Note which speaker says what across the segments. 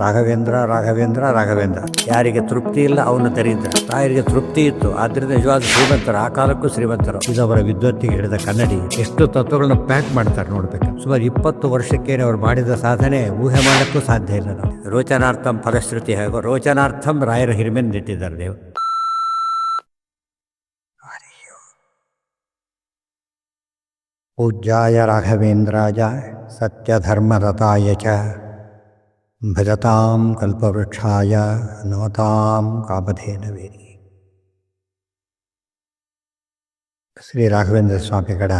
Speaker 1: ರಾಘವೇಂದ್ರ ರಾಘವೇಂದ್ರ ರಾಘವೇಂದ್ರ. ಯಾರಿಗೆ ತೃಪ್ತಿ ಇಲ್ಲ ಅವನು ದರಿದ್ರ ತಾಯಿಗೆ ತೃಪ್ತಿ ಇತ್ತು. ಆದ್ರಿಂದ ನಿಜವಾದ ಶ್ರೀಮಂತರು, ಆ ಕಾಲಕ್ಕೂ ಶ್ರೀಮಂತರು. ಇದವರ ವಿದ್ವತ್ತಿಗೆ ಹಿಡಿದ ಕನ್ನಡಿ. ಎಷ್ಟು ತತ್ವಗಳನ್ನು ಪ್ಯಾಕ್ ಮಾಡ್ತಾರೆ ನೋಡ್ಬೇಕು. ಸುಮಾರು ಇಪ್ಪತ್ತು ವರ್ಷಕ್ಕೆ ಅವ್ರು ಮಾಡಿದ ಸಾಧನೆ ಊಹೆ ಮಾಡಕ್ಕೂ ಸಾಧ್ಯ ಇಲ್ಲ ನಾವು ರೋಚನಾರ್ಥಂ ಫಲಶ್ರುತಿ ಹಾಗೂ ರೋಚನಾರ್ಥಂ ರಾಯರ ಹಿರಿಮೆಂದಿಟ್ಟಿದ್ದಾರೆ ನೀವು ಪೂಜ್ಯಾಯ ರಾಘವೇಂದ್ರಾಯ ಸತ್ಯಧರ್ಮರತಾಯ ಚ. भजतां कल्पवृक्षाय नमतां कामधेनवे ಶ್ರೀ ರಾಘವೇಂದ್ರ ಸ್ವಾಮಿಗಳ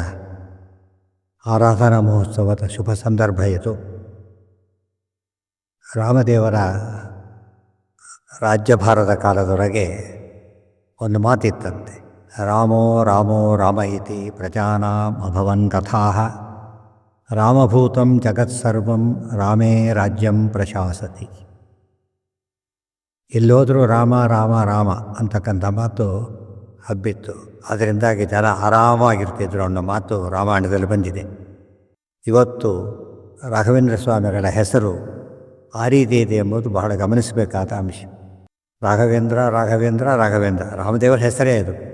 Speaker 1: ಆರಾಧನಾ ಮಹೋತ್ಸವದ ಶುಭ ಸಂದರ್ಭ ಇದು ರಾಮದೇವರ ರಾಜ್ಯಭಾರದ ಕಾಲದೊಳಗೆ ಒಂದು ಮಾತಿತ್ತಂತೆ ರಾಮೋ ರಾಮೋ ರಾಮ ಇತಿ ಪ್ರಜಾನಾಂ ಅಭವನ್ ಕಥಾ ರಾಮಭೂತಂ ಜಗತ್ಸರ್ವಂ ರಾಮೇ ರಾಜ್ಯಂ ಪ್ರಶಾಸತಿ. ಎಲ್ಲೋದರೂ ರಾಮ ರಾಮ ರಾಮ ಅಂತಕ್ಕಂಥ ಮಾತು ಹಬ್ಬಿತ್ತು. ಅದರಿಂದಾಗಿ ಜನ ಆರಾಮಾಗಿರ್ತಿದ್ರು ಅನ್ನೋ ಮಾತು ರಾಮಾಯಣದಲ್ಲಿ ಬಂದಿದೆ. ಇವತ್ತು ರಾಘವೇಂದ್ರ ಸ್ವಾಮಿಗಳ ಹೆಸರು ಆ ರೀತಿ ಇದೆ ಎಂಬುದು ಬಹಳ ಗಮನಿಸಬೇಕಾದ ಅಂಶ. ರಾಘವೇಂದ್ರ ರಾಘವೇಂದ್ರ ರಾಘವೇಂದ್ರ ರಾಮದೇವರ ಹೆಸರೇ ಅದು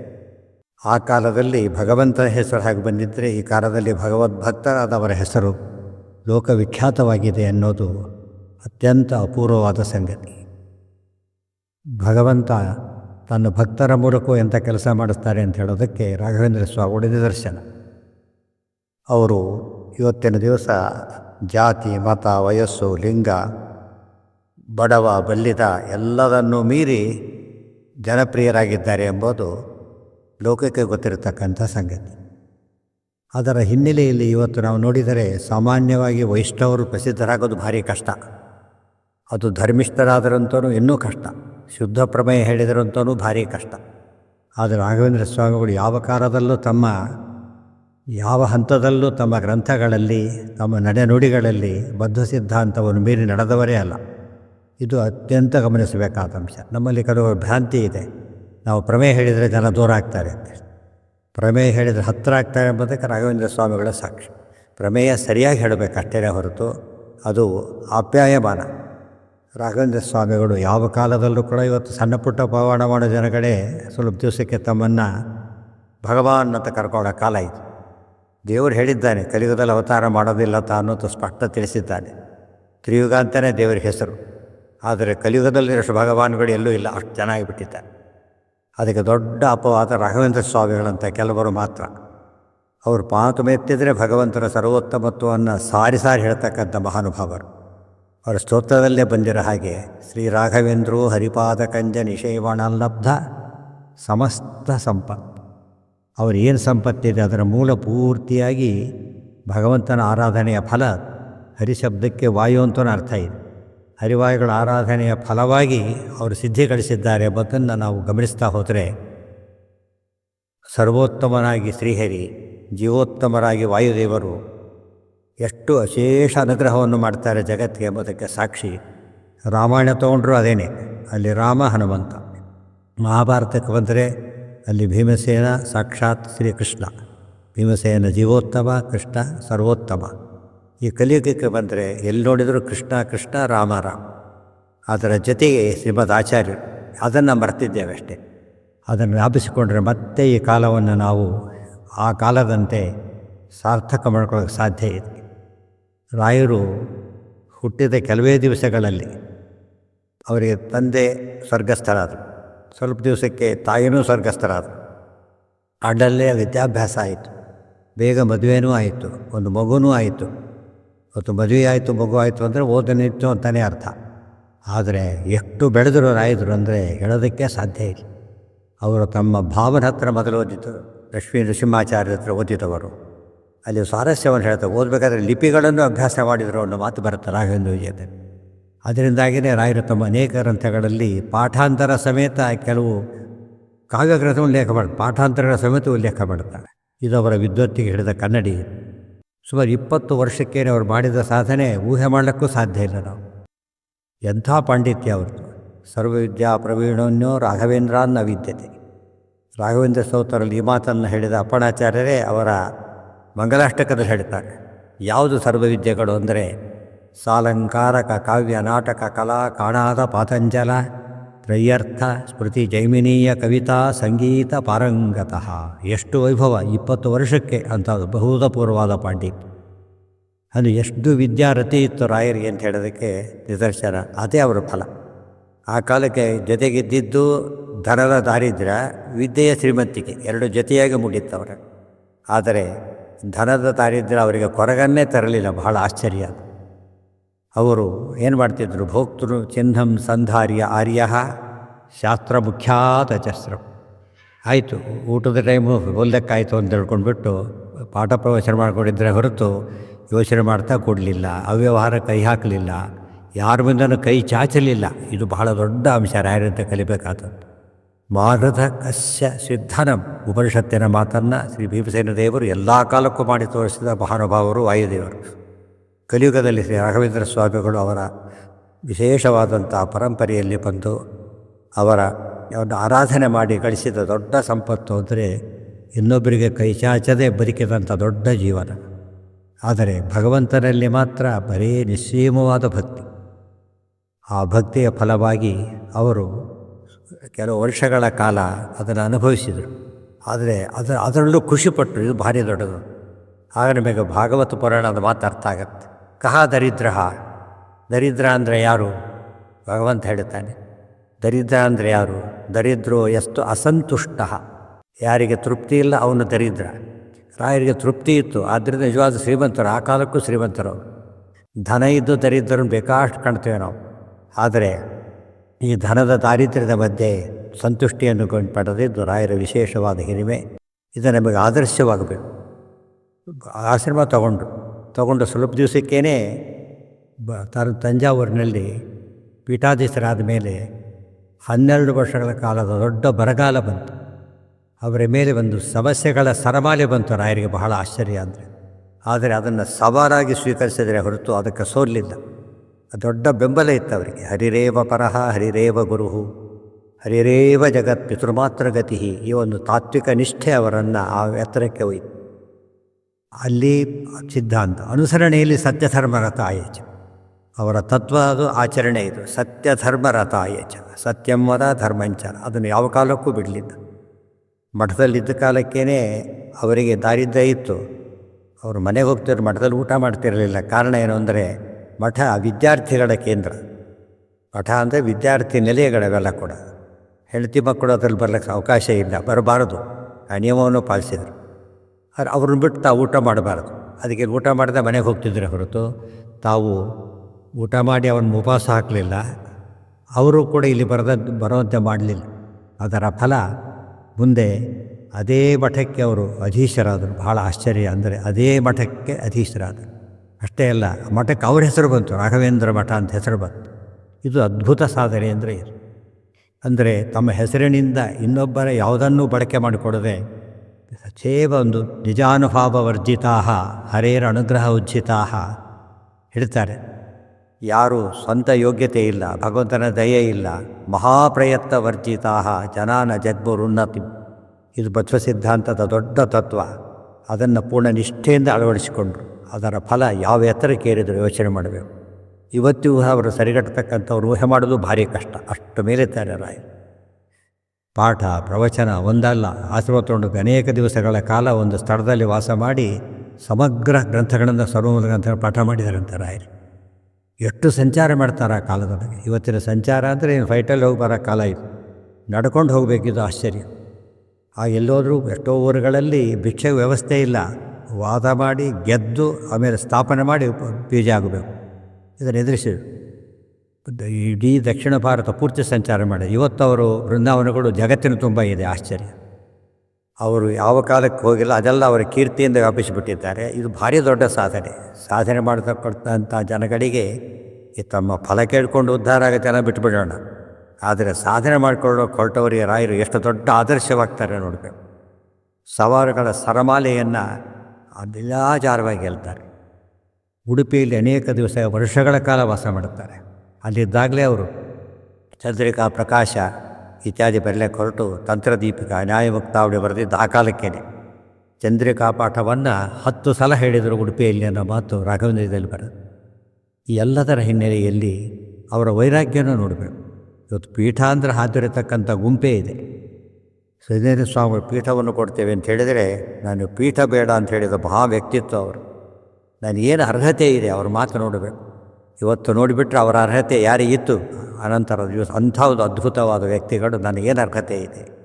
Speaker 1: ಆ ಕಾಲದಲ್ಲಿ ಭಗವಂತನ ಹೆಸರು ಹಾಗೆ ಬಂದಿದ್ದರೆ ಈ ಕಾಲದಲ್ಲಿ ಭಗವದ್ಭಕ್ತರಾದವರ ಹೆಸರು ಲೋಕವಿಖ್ಯಾತವಾಗಿದೆ ಅನ್ನೋದು ಅತ್ಯಂತ ಅಪೂರ್ವವಾದ ಸಂಗತಿ. ಭಗವಂತ ತನ್ನ ಭಕ್ತರ ಮೂಲಕ ಎಂಥ ಕೆಲಸ ಮಾಡಿಸ್ತಾರೆ ಅಂತ ಹೇಳೋದಕ್ಕೆ ರಾಘವೇಂದ್ರ ಸ್ವಾಮಿಗಳ ನಿದರ್ಶನ. ಅವರು ಇವತ್ತಿನ ದಿವಸ ಜಾತಿ, ಮತ, ವಯಸ್ಸು, ಲಿಂಗ, ಬಡವ ಬಲ್ಲಿದ ಎಲ್ಲದನ್ನು ಮೀರಿ ಜನಪ್ರಿಯರಾಗಿದ್ದಾರೆ ಎಂಬುದು ಲೋಕಕ್ಕೆ ಗೊತ್ತಿರತಕ್ಕಂಥ ಸಂಗತಿ. ಅದರ ಹಿನ್ನೆಲೆಯಲ್ಲಿ ಇವತ್ತು ನಾವು ನೋಡಿದರೆ ಸಾಮಾನ್ಯವಾಗಿ ವೈಷ್ಣವರು ಪ್ರಸಿದ್ಧರಾಗೋದು ಭಾರಿ ಕಷ್ಟ. ಅದು ಧರ್ಮಿಷ್ಠರಾದರಂತೂ ಇನ್ನೂ ಕಷ್ಟ. ಶುದ್ಧ ಪ್ರಮೇಯ ಹೇಳಿದರಂತೂ ಭಾರಿ ಕಷ್ಟ. ಆದರೆ ರಾಘವೇಂದ್ರ ಸ್ವಾಮಿಗಳು ಯಾವ ಕಾಲದಲ್ಲೂ ತಮ್ಮ, ಯಾವ ಹಂತದಲ್ಲೂ ತಮ್ಮ ಗ್ರಂಥಗಳಲ್ಲಿ, ತಮ್ಮ ನಡೆನುಡಿಗಳಲ್ಲಿ ಬದ್ಧ ಸಿದ್ಧಾಂತವನ್ನು ಮೀರಿ ನಡೆದವರೇ ಅಲ್ಲ. ಇದು ಅತ್ಯಂತ ಗಮನಿಸಬೇಕಾದ ಅಂಶ. ನಮ್ಮಲ್ಲಿ ಕೆಲವು ಭ್ರಾಂತಿ ಇದೆ. ನಾವು ಪ್ರಮೇಯ ಹೇಳಿದರೆ ಜನ ದೂರ ಆಗ್ತಾರೆ ಅಂತ ಪ್ರಮೇಯ ಹೇಳಿದರೆ ಹತ್ತಿರ ಆಗ್ತಾರೆ ಎಂಬುದಕ್ಕೆ ರಾಘವೇಂದ್ರ ಸ್ವಾಮಿಗಳ ಸಾಕ್ಷಿ. ಪ್ರಮೇಯ ಸರಿಯಾಗಿ ಹೇಳಬೇಕು ಅಷ್ಟೇನೆ ಹೊರತು ಅದು ಅಪ್ಯಾಯಮಾನ ರಾಘವೇಂದ್ರ ಸ್ವಾಮಿಗಳು ಯಾವ ಕಾಲದಲ್ಲೂ ಕೂಡ ಇವತ್ತು ಸಣ್ಣ ಪುಟ್ಟ ಪವಾಡ ಮಾಡೋ ಜನಗಳೇ ಸ್ವಲ್ಪ ದಿವಸಕ್ಕೆ ತಮ್ಮನ್ನು ಭಗವಾನ್ ಅಂತ ಕರ್ಕೊಳ್ಳೋ ಕಾಲ ಇದು. ದೇವರು ಹೇಳಿದ್ದಾನೆ, ಕಲಿಯುಗದಲ್ಲಿ ಅವತಾರ ಮಾಡೋದಿಲ್ಲ ತಾನು ಅಂತ ಸ್ಪಷ್ಟ ತಿಳಿಸಿದ್ದಾನೆ. ತ್ರಿಯುಗ ಅಂತಲೇ ದೇವರ ಹೆಸರು. ಆದರೆ ಕಲಿಯುಗದಲ್ಲಿರೋಷ್ಟು ಭಗವಾನ್ಗಳು ಎಲ್ಲೂ ಇಲ್ಲ, ಅಷ್ಟು ಚೆನ್ನಾಗಿ ಬಿಟ್ಟಿದ್ದಾರೆ. ಅದಕ್ಕೆ ದೊಡ್ಡ ಅಪವಾದ ರಾಘವೇಂದ್ರ ಸ್ವಾಮಿಗಳಂತ ಕೆಲವರು ಮಾತ್ರ. ಅವರು ಮಾತು ಮೆತ್ತಿದರೆ ಭಗವಂತನ ಸರ್ವೋತ್ತಮತ್ವವನ್ನು ಸಾರಿ ಸಾರಿ ಹೇಳ್ತಕ್ಕಂಥ ಮಹಾನುಭಾವರು. ಅವರ ಸ್ತೋತ್ರದಲ್ಲೇ ಬಂದಿರೋ ಹಾಗೆ ಶ್ರೀ ರಾಘವೇಂದ್ರೋ ಹರಿಪಾದ ಕಂಜ ನಿಷೇವಣಲಬ್ಧ ಸಮಸ್ತ ಸಂಪತ್ ಅವರು ಏನು ಸಂಪತ್ತಿದೆ ಅದರ ಮೂಲ ಪೂರ್ತಿಯಾಗಿ ಭಗವಂತನ ಆರಾಧನೆಯ ಫಲ ಹರಿಶಬ್ದಕ್ಕೆ ವಾಯು ಅಂತಲೂ ಅರ್ಥ ಇದೆ. ಹರಿವಾಯುಗಳ ಆರಾಧನೆಯ ಫಲವಾಗಿ ಅವರು ಸಿದ್ಧಿ ಗಳಿಸಿದ್ದಾರೆ ಎಂಬುದನ್ನು ನಾವು ಗಮನಿಸ್ತಾ ಹೋದರೆ, ಸರ್ವೋತ್ತಮನಾಗಿ ಶ್ರೀಹರಿ, ಜೀವೋತ್ತಮರಾಗಿ ವಾಯುದೇವರು ಎಷ್ಟು ಅಶೇಷ ಅನುಗ್ರಹವನ್ನು ಮಾಡ್ತಾರೆ ಜಗತ್ತಿಗೆ ಎಂಬುದಕ್ಕೆ ಸಾಕ್ಷಿ ರಾಮಾಯಣ ತೊಗೊಂಡ್ರು ಅದೇನೆ, ಅಲ್ಲಿ ರಾಮ ಹನುಮಂತ. ಮಹಾಭಾರತಕ್ಕೆ ಬಂದರೆ ಅಲ್ಲಿ ಭೀಮಸೇನ ಸಾಕ್ಷಾತ್ ಶ್ರೀಕೃಷ್ಣ. ಭೀಮಸೇನ ಜೀವೋತ್ತಮ, ಕೃಷ್ಣ ಸರ್ವೋತ್ತಮ. ಈ ಕಲಿಯುಗಕ್ಕೆ ಬಂದರೆ ಎಲ್ಲಿ ನೋಡಿದರೂ ಕೃಷ್ಣ ಕೃಷ್ಣ, ರಾಮ ರಾಮ. ಅದರ ಜೊತೆಗೆ ಶ್ರೀಮದ್ ಆಚಾರ್ಯರು ಅದನ್ನು ಮರ್ತಿದ್ದೇವೆ ಅಷ್ಟೇ. ಅದನ್ನು ಜ್ಞಾಪಿಸಿಕೊಂಡ್ರೆ ಮತ್ತೆ ಈ ಕಾಲವನ್ನು ನಾವು ಆ ಕಾಲದಂತೆ ಸಾರ್ಥಕ ಮಾಡ್ಕೊಳ್ಳೋಕೆ ಸಾಧ್ಯ ಇದೆ. ರಾಯರು ಹುಟ್ಟಿದ ಕೆಲವೇ ದಿವಸಗಳಲ್ಲಿ ಅವರಿಗೆ ತಂದೆ ಸ್ವರ್ಗಸ್ಥರಾದರು. ಸ್ವಲ್ಪ ದಿವಸಕ್ಕೆ ತಾಯಿನೂ ಸ್ವರ್ಗಸ್ಥರಾದರು. ಅಡಲ್ಲೇ ವಿದ್ಯಾಭ್ಯಾಸ ಆಯಿತು. ಬೇಗ ಮದುವೆನೂ ಆಯಿತು, ಒಂದು ಮಗುನೂ ಆಯಿತು. ಇವತ್ತು ಮದುವೆ ಆಯಿತು, ಮಗು ಆಯಿತು ಅಂದರೆ ಓದನಿತ್ತು ಅಂತಲೇ ಅರ್ಥ. ಆದರೆ ಎಷ್ಟು ಬೆಳೆದರು ರಾಯಿದ್ರು ಅಂದರೆ ಹೇಳೋದಕ್ಕೆ ಸಾಧ್ಯ ಇಲ್ಲ. ಅವರು ತಮ್ಮ ಭಾವನ ಹತ್ರ ಮೊದಲು ಓದಿದ್ದು, ಲಕ್ಷ್ಮೀ ನೃಸಿಂಹಾಚಾರ್ಯರ ಹತ್ರ ಓದಿದವರು. ಅಲ್ಲಿ ಸ್ವಾರಸ್ಯವನ್ನು ಹೇಳ್ತಾರೆ ಓದಬೇಕಾದ್ರೆ ಲಿಪಿಗಳನ್ನು ಅಭ್ಯಾಸ ಮಾಡಿದರು ಅನ್ನೋ ಮಾತು ಬರುತ್ತೆ ರಾಘವೇಂದ್ರ ವಿಜಯದಲ್ಲಿ. ಅದರಿಂದಾಗಿಯೇ ರಾಯರು ತಮ್ಮ ಅನೇಕ ಗ್ರಂಥಗಳಲ್ಲಿ ಪಾಠಾಂತರ ಸಮೇತ ಕೆಲವು ಕಾವ್ಯಗ್ರಂಥ ಲೇಖ ಮಾಡಿ, ಪಾಠಾಂತರಗಳ ಸಮೇತ ಉಲ್ಲೇಖ ಮಾಡುತ್ತಾರೆ ಇದು ಅವರ ವಿದ್ವತ್ತಿಗೆ ಹಿಡಿದ ಕನ್ನಡಿ. ಸುಮಾರು ಇಪ್ಪತ್ತು ವರ್ಷಕ್ಕೇನೆ ಅವರು ಮಾಡಿದ ಸಾಧನೆ ಊಹೆ ಮಾಡಲಿಕ್ಕೂ ಸಾಧ್ಯ ಇಲ್ಲ ನಾವು. ಎಂಥ ಪಾಂಡಿತ್ಯ ಅವ್ರದ್ದು. ಸರ್ವವಿದ್ಯಾ ಪ್ರವೀಣನ್ಯೋ ರಾಘವೇಂದ್ರನ್ನ ವಿದ್ಯತೆ. ರಾಘವೇಂದ್ರ ಸ್ತೋತ್ರದಲ್ಲಿ ಈ ಮಾತನ್ನು ಹೇಳಿದ ಅಪ್ಪಣಾಚಾರ್ಯರೇ ಅವರ ಮಂಗಲಾಷ್ಟಕದಲ್ಲಿ ಹೇಳ್ತಾರೆ ಯಾವುದು ಸರ್ವವಿದ್ಯೆಗಳು ಅಂದರೆ ಸಾಲಂಕಾರಕ ಕಾವ್ಯ ನಾಟಕ ಕಲಾ ಕಾಣಾದ ಪಾತಂಜಲ. ತ್ರಯ್ಯರ್ಥ ಸ್ಮೃತಿ ಜೈಮಿನೀಯ ಕವಿತಾ ಸಂಗೀತ ಪಾರಂಗತಃ. ಎಷ್ಟು ವೈಭವ, ಇಪ್ಪತ್ತು ವರ್ಷಕ್ಕೆ ಅಂತ ಬಹುತಪೂರ್ವವಾದ ಪಾಂಡಿತ್ಯ ಅದು ಎಷ್ಟು ವಿದ್ಯಾರತಿ ಇತ್ತು ರಾಯರಿಗೆ ಅಂತ ಹೇಳೋದಕ್ಕೆ ನಿದರ್ಶನ, ಅದೇ ಅವರ ಫಲ. ಆ ಕಾಲಕ್ಕೆ ಜೊತೆಗಿದ್ದಿದ್ದು ಧನದ ದಾರಿದ್ರ್ಯ ವಿದ್ಯೆಯ ಶ್ರೀಮಂತಿಕೆ, ಎರಡು ಜೊತೆಯಾಗಿ ಮುಗಿತ್ತವ್ರೆ ಆದರೆ ಧನದ ದಾರಿದ್ರ್ಯ ಅವರಿಗೆ ಕೊರಗನ್ನೇ ತರಲಿಲ್ಲ, ಬಹಳ ಆಶ್ಚರ್ಯ ಅವರು ಏನು ಮಾಡ್ತಿದ್ರು? ಭೋಕ್ತೃ ಚಿಹ್ನಂ ಸಂಧಾರ್ಯ ಆರ್ಯ ಶಾಸ್ತ್ರ ಮುಖ್ಯಾತ ಚಸ್ತ್ರ ಆಯಿತು, ಊಟದ ಟೈಮು ಹೊಲ್ದಕ್ಕಾಯಿತು ಅಂತ ಹೇಳ್ಕೊಂಡ್ಬಿಟ್ಟು ಪಾಠ ಪ್ರವಚನ ಮಾಡಿಕೊಂಡಿದ್ದರೆ ಹೊರತು ಯೋಚನೆ ಮಾಡ್ತಾ ಕೊಡಲಿಲ್ಲ, ಅವ್ಯವಹಾರ ಕೈ ಹಾಕಲಿಲ್ಲ, ಯಾರ ಮುಂದೂ ಕೈ ಚಾಚಲಿಲ್ಲ. ಇದು ಬಹಳ ದೊಡ್ಡ ಅಂಶ ರಾಯರಂತ ಕಲಿಬೇಕಾದದ್ದು. ಮಾರುತ ಕಶ್ಯ ಸಿದ್ಧನಂ ಉಪನಿಷತ್ತಿನ ಮಾತನ್ನು ಶ್ರೀ ಭೀಮಸೇನ ದೇವರು ಎಲ್ಲ ಕಾಲಕ್ಕೂ ಮಾಡಿ ತೋರಿಸಿದ ಮಹಾನುಭಾವರು ವಾಯುದೇವರು. ಕಲಿಯುಗದಲ್ಲಿ ಶ್ರೀ ರಾಘವೇಂದ್ರ ಸ್ವಾಮಿಗಳು ಅವರ ವಿಶೇಷವಾದಂಥ ಪರಂಪರೆಯಲ್ಲಿ ಬಂದು ಅವರ ಒಂದು ಆರಾಧನೆ ಮಾಡಿ ಗಳಿಸಿದ ದೊಡ್ಡ ಸಂಪತ್ತು ಅಂದರೆ ಇನ್ನೊಬ್ಬರಿಗೆ ಕೈ ಚಾಚದೆ ಬದುಕಿದಂಥ ದೊಡ್ಡ ಜೀವನ. ಆದರೆ ಭಗವಂತನಲ್ಲಿ ಮಾತ್ರ ಬರೀ ನಿಸ್ಸೀಮವಾದ ಭಕ್ತಿ. ಆ ಭಕ್ತಿಯ ಫಲವಾಗಿ ಅವರು ಕೆಲವು ವರ್ಷಗಳ ಕಾಲ ಅದನ್ನು ಅನುಭವಿಸಿದರು. ಆದರೆ ಅದರ ಅದರಲ್ಲೂ ಖುಷಿಪಟ್ಟರು ಇದು ಭಾರಿ ದೊಡ್ಡದು. ಆಗ ನಿಮಗೆ ಭಾಗವತ ಪುರಾಣದ ಮಾತು ಅರ್ಥ ಆಗತ್ತೆ. ಕಹ ದರಿದ್ರ ದರಿದ್ರ ಅಂದರೆ ಯಾರು? ಭಗವಂತ ಹೇಳುತ್ತಾನೆ. ದರಿದ್ರ ಅಂದರೆ ಯಾರು? ದರಿದ್ರೋ ಎಷ್ಟು ಅಸಂತುಷ್ಟ. ಯಾರಿಗೆ ತೃಪ್ತಿ ಇಲ್ಲ ಅವನು ದರಿದ್ರ. ರಾಯರಿಗೆ ತೃಪ್ತಿ ಇತ್ತು. ಆದ್ದರಿಂದ ನಿಜವಾದ ಶ್ರೀಮಂತರು, ಆ ಕಾಲಕ್ಕೂ ಶ್ರೀಮಂತರು ಧನ ಇದ್ದು ದರಿದ್ರನ್ನು ಬೇಕಾಷ್ಟು ಕಾಣ್ತೇವೆ ನಾವು. ಆದರೆ ಈ ಧನದ ದಾರಿದ್ರ್ಯದ ಮಧ್ಯೆ ಸಂತುಷ್ಟಿಯನ್ನು ಪಡೆದಿದ್ದು ರಾಯರ ವಿಶೇಷವಾದ ಹಿರಿಮೆ. ಇದು ನಮಗೆ ಆದರ್ಶವಾಗಬೇಕು. ಆಶ್ರಮ ತಗೊಂಡು. ತಗೊಂಡು ಸ್ವಲ್ಪ ದಿವಸಕ್ಕೇ ಬ ತ ತಂಜಾವೂರಿನಲ್ಲಿ ಪೀಠಾಧೀಶರಾದ ಮೇಲೆ ಹನ್ನೆರಡು ವರ್ಷಗಳ ಕಾಲದ ದೊಡ್ಡ ಬರಗಾಲ ಬಂತು. ಅವರ ಮೇಲೆ ಒಂದು ಸಮಸ್ಯೆಗಳ ಸರಮಾಲೆ ಬಂತು ರಾಯರಿಗೆ ಬಹಳ ಆಶ್ಚರ್ಯ ಅಂದರೆ. ಆದರೆ ಅದನ್ನು ಸವಾರಾಗಿ ಸ್ವೀಕರಿಸಿದರೆ ಹೊರತು ಅದಕ್ಕೆ ಸೋಲಿಲ್ಲ. ದೊಡ್ಡ ಬೆಂಬಲ ಇತ್ತು ಅವರಿಗೆ. ಹರಿರೇವ ಪರಹ, ಹರಿರೇವ ಗುರುಹು, ಹರಿರೇವ ಜಗತ್ ಪಿತೃಮಾತ್ರ ಗತಿ ಈ ಒಂದು ತಾತ್ವಿಕ ನಿಷ್ಠೆ ಅವರನ್ನು ಆ ಎತ್ತರಕ್ಕೆ ಒಯ್ತು ಅಲ್ಲಿ ಸಿದ್ಧಾಂತ. ಅನುಸರಣೆಯಲ್ಲಿ ಸತ್ಯಧರ್ಮರಥ ಆಯಚ ಅವರ ತತ್ವ ಅದು ಆಚರಣೆ ಇದು. ಸತ್ಯಧರ್ಮರಥ ಆಯಚ ಸತ್ಯಂ ವದ ಧರ್ಮಂಚ. ಅದನ್ನು ಯಾವ ಕಾಲಕ್ಕೂ ಬಿಡಲಿಲ್ಲ. ಮಠದಲ್ಲಿದ್ದ ಕಾಲಕ್ಕೇ ಅವರಿಗೆ ದಾರಿದ್ರ್ಯ ಇತ್ತು. ಅವರು ಮನೆಗೆ ಹೋಗ್ತಿದ್ರು, ಮಠದಲ್ಲಿ ಊಟ ಮಾಡ್ತಿರಲಿಲ್ಲ. ಕಾರಣ ಏನು ಅಂದರೆ, ಮಠ ವಿದ್ಯಾರ್ಥಿಗಳ ಕೇಂದ್ರ. ಮಠ ಅಂದರೆ ವಿದ್ಯಾರ್ಥಿ ನಿಲಯಗಳವೆಲ್ಲ ಕೂಡ. ಹೆಂಡತಿ ಮಕ್ಕಳು ಅದರಲ್ಲಿ ಬರ್ಲಿಕ್ಕೆ ಅವಕಾಶ ಇಲ್ಲ. ಬರಬಾರದು. ಆ ನಿಯಮವನ್ನು ಪಾಲಿಸಿದರು. ಅವ್ರನ್ನ ಬಿಟ್ಟು ತಾವು ಊಟ ಮಾಡಬಾರ್ದು. ಅದಕ್ಕೆ ಊಟ ಮಾಡದೆ ಮನೆಗೆ ಹೋಗ್ತಿದ್ರೆ ಹೊರತು ತಾವು ಊಟ ಮಾಡಿ ಅವನ ಉಪವಾಸ ಹಾಕಲಿಲ್ಲ. ಅವರು ಕೂಡ ಇಲ್ಲಿ ಬರದ ಬರುವಂತೆ ಮಾಡಲಿಲ್ಲ. ಅದರ ಫಲ ಮುಂದೆ ಅದೇ ಮಠಕ್ಕೆ ಅವರು ಅಧೀಶರಾದರು. ಬಹಳ ಆಶ್ಚರ್ಯ ಅಂದರೆ ಅದೇ ಮಠಕ್ಕೆ ಅಧೀಶರಾದರು. ಅಷ್ಟೇ ಅಲ್ಲ ಮಠಕ್ಕೆ ಅವ್ರ ಹೆಸರು ಬಂತು. ರಾಘವೇಂದ್ರ ಮಠ ಅಂತ ಹೆಸರು ಬಂತು. ಇದು ಅದ್ಭುತ ಸಾಧನೆ ಅಂದರೆ ಅಂದರೆ ತಮ್ಮ ಹೆಸರಿನಿಂದ ಇನ್ನೊಬ್ಬರ ಯಾವುದನ್ನೂ ಬಳಕೆ ಮಾಡಿಕೊಡದೆ ಸಚೇವ ಒಂದು ನಿಜಾನುಭಾವ ವರ್ಜಿತಾ ಹರೇರ ಅನುಗ್ರಹ ಉಜ್ಜಿತಾ ಹೇಳ್ತಾರೆ. ಯಾರು ಸ್ವಂತ ಯೋಗ್ಯತೆ ಇಲ್ಲ, ಭಗವಂತನ ದಯೆ ಇಲ್ಲ, ಮಹಾಪ್ರಯತ್ನ ವರ್ಜಿತಾ ಜನಾನ ಜನ್ಮರುನ್ನತಿ ಇದು ಬತ್ವ ಸಿದ್ಧಾಂತದ ದೊಡ್ಡ ತತ್ವ. ಅದನ್ನು ಪೂರ್ಣ ನಿಷ್ಠೆಯಿಂದ ಅಳವಡಿಸಿಕೊಂಡ್ರು. ಅದರ ಫಲ ಯಾವ ಎತ್ತರಕ್ಕೆ ಏರಿದ್ರು ಯೋಚನೆ ಮಾಡಬೇಕು. ಇವತ್ತಿಗೂ ಅವರು ಸರಿಗಟ್ಟತಕ್ಕಂಥವ್ರು ಊಹೆ ಮಾಡೋದು ಭಾರಿ ಕಷ್ಟ. ಅಷ್ಟು ಮೇಲಿದ್ದಾರೆ ರಾಯ ಪಾಠ, ಪ್ರವಚನ ಒಂದಲ್ಲ. ಆಶ್ರಮ ತಗೊಂಡು ಅನೇಕ ದಿವಸಗಳ ಕಾಲ ಒಂದು ಸ್ಥಳದಲ್ಲಿ ವಾಸ ಮಾಡಿ ಸಮಗ್ರ ಗ್ರಂಥಗಳನ್ನು ಸರ್ವಮೂಲ ಗ್ರಂಥಗಳ ಪಾಠ ಮಾಡಿದಾರಂತೆ ರಾಯರು. ಎಷ್ಟು ಸಂಚಾರ ಮಾಡ್ತಾರೆ ಆ ಕಾಲದೊಳಗೆ? ಇವತ್ತಿನ ಸಂಚಾರ ಅಂದರೆ ಫೈಟಲ್ಲಿ ಹೋಗಿ ಬರೋ ಕಾಲ ಇದು. ನಡ್ಕೊಂಡು ಹೋಗಬೇಕಿದು ಆಶ್ಚರ್ಯ. ಆ ಎಲ್ಲೋದರೂ ಎಷ್ಟೋ ಊರುಗಳಲ್ಲಿ ಭಿಕ್ಷೆ ವ್ಯವಸ್ಥೆ ಇಲ್ಲ. ವಾದ ಮಾಡಿ, ಗೆದ್ದು, ಆಮೇಲೆ ಸ್ಥಾಪನೆ ಮಾಡಿ ಬೀಜ ಆಗಬೇಕು. ಇದನ್ನು ಎದುರಿಸಿದರು. ಇಡೀ ದಕ್ಷಿಣ ಭಾರತ ಪೂರ್ತಿ ಸಂಚಾರ ಮಾಡಿ. ಇವತ್ತು ಅವರು ಬೃಂದಾವನಗಳು ಜಗತ್ತಿನ ತುಂಬ ಇದೆ, ಆಶ್ಚರ್ಯ. ಅವರು ಯಾವ ಕಾಲಕ್ಕೆ ಹೋಗಿಲ್ಲ, ಅದೆಲ್ಲ ಅವರ ಕೀರ್ತಿಯಿಂದ ವ್ಯಾಪಿಸಿಬಿಟ್ಟಿದ್ದಾರೆ. ಇದು ಭಾರಿ ದೊಡ್ಡ ಸಾಧನೆ. ಸಾಧನೆ ಮಾಡತಕ್ಕಂಥ ಜನಗಳಿಗೆ ಈ ತಮ್ಮ ಫಲ ಕೇಳಿಕೊಂಡು ಉದ್ಧಾರ ಆಗುತ್ತೆ ಜನ ಬಿಟ್ಬಿಡೋಣ. ಆದರೆ ಸಾಧನೆ ಮಾಡಿಕೊಳ್ಳೋ ಹೊರಟವರಿಗೆ ರಾಯರು ಎಷ್ಟು ದೊಡ್ಡ ಆದರ್ಶವಾಗ್ತಾರೆ ನೋಡಬೇಕು. ಸವಾರುಗಳ ಸರಮಾಲೆಯನ್ನು ಅದಿಲಾಚಾರವಾಗಿ ಹೇಳ್ತಾರೆ. ಉಡುಪಿಯಲ್ಲಿ ಅನೇಕ ದಿವಸ, ವರ್ಷಗಳ ಕಾಲ ವಾಸ ಮಾಡುತ್ತಾರೆ. ಅಲ್ಲಿದ್ದಾಗಲೇ ಅವರು ಚಂದ್ರಿಕಾ ಪ್ರಕಾಶ ಇತ್ಯಾದಿ ಬರಲಿಕ್ಕೆ ಹೊರಟು ತಂತ್ರದೀಪಿಕ ನ್ಯಾಯಮುಕ್ತಾವಳಿ ಬರೆದಿದ್ದ ಆ ಕಾಲಕ್ಕೇನೆ. ಚಂದ್ರಿಕಾ ಪಾಠವನ್ನು ಹತ್ತು ಸಲ ಹೇಳಿದರು ಉಡುಪಿಯಲ್ಲಿ ಅನ್ನೋ ಮಾತು ರಾಘವೇಂದ್ರದಲ್ಲಿ ಬರೋದು. ಈ ಎಲ್ಲದರ ಹಿನ್ನೆಲೆಯಲ್ಲಿ ಅವರ ವೈರಾಗ್ಯನೂ ನೋಡಬೇಕು. ಇವತ್ತು ಪೀಠ ಅಂದರೆ ಹಾದಿರತಕ್ಕಂಥ ಗುಂಪೇ ಇದೆ. ಸುಧೀಂದ್ರ ಸ್ವಾಮಿ ಪೀಠವನ್ನು ಕೊಡ್ತೇವೆ ಅಂತ ಹೇಳಿದರೆ ನಾನು ಪೀಠ ಬೇಡ ಅಂತ ಹೇಳಿದ ಮಹಾ ವ್ಯಕ್ತಿತ್ವ ಅವರು. ನಾನು ಏನು ಅರ್ಹತೆ ಇದೆ ಅವ್ರ ಮಾತು ನೋಡಬೇಕು. ಇವತ್ತು ನೋಡಿಬಿಟ್ರೆ ಅವರ ಅರ್ಹತೆ ಯಾರಿಗಿತ್ತು? ಅನಂತರ ದಿವಸ ಅಂಥ ಒಂದು ಅದ್ಭುತವಾದ ವ್ಯಕ್ತಿಗಳು ನನಗೇನು ಅರ್ಹತೆ ಇದೆ?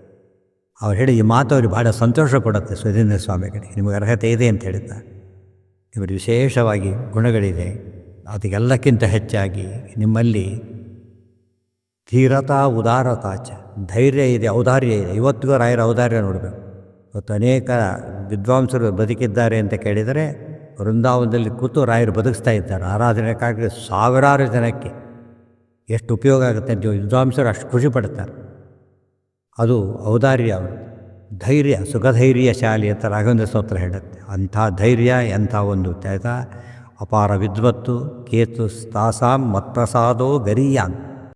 Speaker 1: ಅವ್ರು ಹೇಳಿ, ಈ ಮಾತು ಅವ್ರಿಗೆ ಭಾಳ ಸಂತೋಷ ಕೊಡುತ್ತೆ ಸುಧೀಂದ್ರ ಸ್ವಾಮಿಗಳಿಗೆ. ನಿಮಗೆ ಅರ್ಹತೆ ಇದೆ ಅಂತ ಹೇಳಿದ್ದ ಇವರು ವಿಶೇಷವಾಗಿ ಗುಣಗಳಿದೆ. ಅದಕ್ಕೆಲ್ಲಕ್ಕಿಂತ ಹೆಚ್ಚಾಗಿ ನಿಮ್ಮಲ್ಲಿ ಧೀರತಾ ಉದಾರತಾಚ ಧೈರ್ಯ ಇದೆ, ಔದಾರ್ಯ ಇದೆ. ಇವತ್ತಿಗೂ ರಾಯರ ಔದಾರ್ಯ ನೋಡಬೇಕು. ಇವತ್ತು ಅನೇಕ ವಿದ್ವಾಂಸರು ಬದುಕಿದ್ದಾರೆ ಅಂತ ಕೇಳಿದರೆ ವೃಂದಾವನದಲ್ಲಿ ಕೂತು ರಾಯರು ಬದುಕಿಸ್ತಾ ಇದ್ದಾರೆ. ಆರಾಧನೆಗಾಗಿ ಸಾವಿರಾರು ಜನಕ್ಕೆ ಎಷ್ಟು ಉಪಯೋಗ ಆಗುತ್ತೆ ಅಂತ ವಿದ್ವಾಂಸರು ಅಷ್ಟು ಖುಷಿ ಪಡ್ತಾರೆ. ಅದು ಔದಾರ್ಯ ಧೈರ್ಯ, ಸುಖಧೈರ್ಯ ಶಾಲಿ ಅಂತ ರಾಘವೇಂದ್ರ ಸ್ತೋತ್ರ ಹೇಳುತ್ತೆ. ಅಂಥ ಧೈರ್ಯ, ಎಂಥ ಒಂದು ತ್ಯಾಗ. ಅಪಾರ ವಿದ್ವತ್ತು, ಕೇತು, ತಾಸಾಂ, ಮತ್ಪ್ರಸಾದೋ, ಗರೀಯಾನ್.